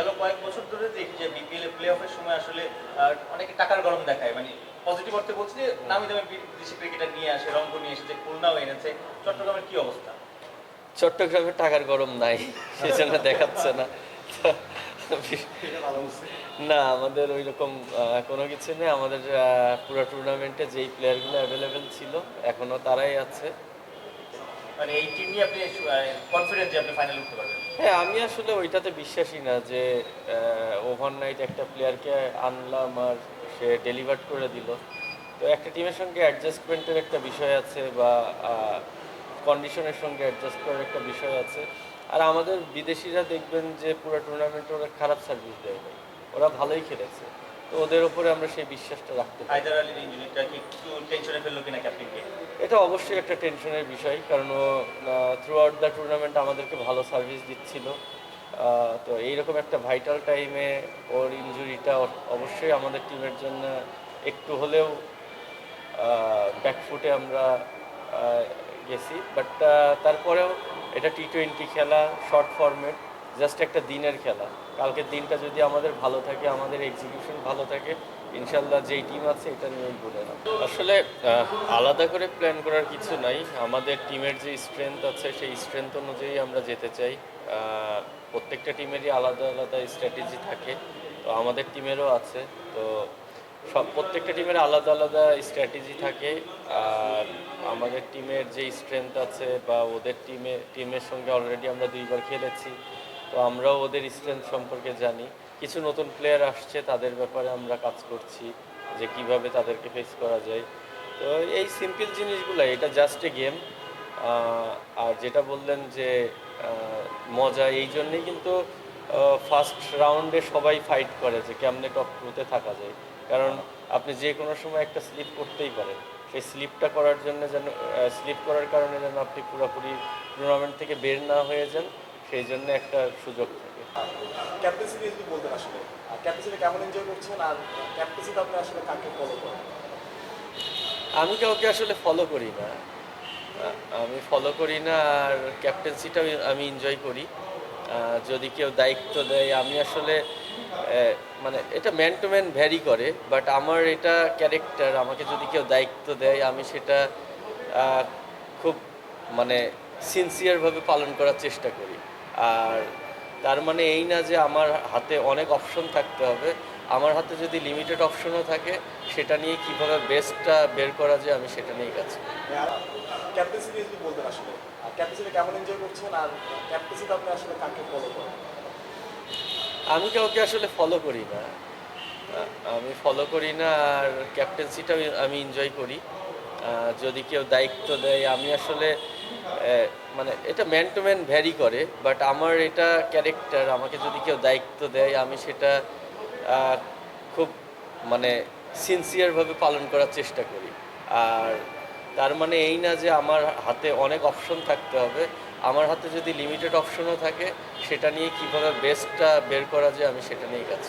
গেল কয়েক বছর ধরে দেখি যে বিপিএল প্লে অফের সময় আসলে অনেকে টাকার গরম দেখায়। মানে পজিটিভ অর্থে বলছি যে নামি দামি বিদেশি ক্রিকেটার নিয়ে আসে, রংপুর নিয়ে এসেছে খুলনাও এনেছে। চট্টগ্রামের কি অবস্থা? চট্টগ্রামে টাকার গরম নাই, সেজন্য দেখাচ্ছে না। না, আমাদের ওই রকম কোনো কিছু নেই। আমাদের পুরো টুর্নামেন্টে যেই প্লেয়ারগুলো অ্যাভেলেবেল ছিল, এখনও তারাই আছে। মানে এই টিম নিয়ে আপনি কনফিডেন্ট যে আপনি ফাইনাল উঠতে পারবেন। হ্যাঁ আমি আসলে ওইটাতে বিশ্বাসী না যে ওভারনাইট একটা প্লেয়ারকে আনলাম আর সে ডেলিভার করে দিল। তো একটা টিমের সঙ্গে অ্যাডজাস্টমেন্টের একটা বিষয় আছে বা কন্ডিশনের সঙ্গে অ্যাডজাস্ট করার একটা বিষয় আছে। আর আমাদের বিদেশিরা দেখবেন যে পুরো টুর্নামেন্টে ওরা খারাপ সার্ভিস দেয় ওরা ভালোই খেলেছে। তো ওদের উপরে আমরা সেই বিশ্বাসটা রাখতে পারি। হায়দার আলীর ইঞ্জুরিটা কি একটু টেনশনে ফেলল কিনা ক্যাপ্টেনকে এটা অবশ্যই একটা টেনশনের বিষয় কারণ ও থ্রু আউট দ্য টুর্নামেন্ট আমাদেরকে ভালো সার্ভিস দিচ্ছিল। তো এইরকম একটা ভাইটাল টাইমে ওর ইনজুরিটা অবশ্যই আমাদের টিমের জন্য একটু হলেও ব্যাকফুটে আমরা গেছি। বাট তারপরেও এটা টি টোয়েন্টি খেলা শর্ট ফরম্যাট জাস্ট একটা দিনের খেলা। কালকের দিনটা যদি আমাদের ভালো থাকে, আমাদের এক্সিকিউশন ভালো থাকে ইনশাল্লাহ যেই টিম আছে এটা নিয়েই বলে না আসলে আলাদা করে প্ল্যান করার কিছু নাই। আমাদের টিমের যে স্ট্রেংথ আছে, সেই স্ট্রেংথ অনুযায়ী আমরা যেতে চাই। প্রত্যেকটা টিমেরই আলাদা আলাদা স্ট্র্যাটেজি থাকে। তো আমাদের টিমেরও আছে। তো সব, প্রত্যেকটা টিমের আলাদা আলাদা স্ট্র্যাটেজি থাকে। আর আমাদের টিমের যে স্ট্রেংথ আছে বা ওদের টিমে টিমের সঙ্গে অলরেডি আমরা দুইবার খেলেছি। তো আমরাও ওদের স্ট্রেংথ সম্পর্কে জানি। কিছু নতুন প্লেয়ার আসছে, তাদের ব্যাপারে আমরা কাজ করছি যে কীভাবে তাদেরকে ফেস করা যায়। তো এই সিম্পল জিনিসগুলো এটা জাস্ট এ গেম আর যেটা বললেন যে মজা, এই জন্যেই কিন্তু ফার্স্ট রাউন্ডে সবাই ফাইট করে যে কেমনে টপ টুতে থাকা যায়। কারণ আপনি যে কোনো সময় একটা স্লিপ করতেই পারেন। সেই স্লিপটা করার জন্য যেন স্লিপ করার কারণে যেন আপনি পুরোপুরি টুর্নামেন্ট থেকে বের না হয়ে যান। সেই জন্য একটা সুযোগ থাকে। ক্যাপ্টেন্সি যদি বলতেন আসলে ক্যাপ্টেন্সিটা কেমন এনজয় করছেন আর ক্যাপ্টেন্সিতে আপনি আসলে কাকে ফলো করেন? আমি কাউকে আসলে ফলো করি না। আমি ফলো করি না আর ক্যাপ্টেন্সিটা আমি এনজয় করি। যদি কেউ দায়িত্ব দেয় আমি আসলে মানে এটা ম্যান টু ম্যান ভ্যারি করে বাট আমার এটা ক্যারেক্টার আমাকে যদি কেউ দায়িত্ব দেয় আমি সেটা খুব মানে সিনসিয়ারভাবে পালন করার চেষ্টা করি। আর তার মানে এই না যে আমার হাতে অনেক অপশন থাকতে হবে। আমার হাতে যদি লিমিটেড অপশনও থাকে সেটা নিয়ে কীভাবে বেস্টটা বের করা যায় আমি সেটা নিয়েই কাজ ক্যাপ্টেন্সি নিয়ে যদি বলতেন আসলে? ক্যাপ্টেন্সিটা কেমন এনজয় করছেন আর ক্যাপ্টেন্সিতে আপনি আসলে কাকে ফলো করেন? আমি কাউকে আসলে ফলো করি না। আমি ফলো করি না আর ক্যাপ্টেন্সিটা আমি এনজয় করি। যদি কেউ দায়িত্ব দেয় আমি আসলে মানে এটা ম্যান টু ম্যান ভ্যারি করে বাট আমার এটা ক্যারেক্টার আমাকে যদি কেউ দায়িত্ব দেয়, আমি সেটা খুব মানে সিনসিয়ারভাবে পালন করার চেষ্টা করি। আর তার মানে এই না যে আমার হাতে অনেক অপশন থাকতে হবে, আমার হাতে যদি লিমিটেড অপশনও থাকে, সেটা নিয়ে কীভাবে বেস্টটা বের করা যায়, আমি সেটা নিয়েই কাজ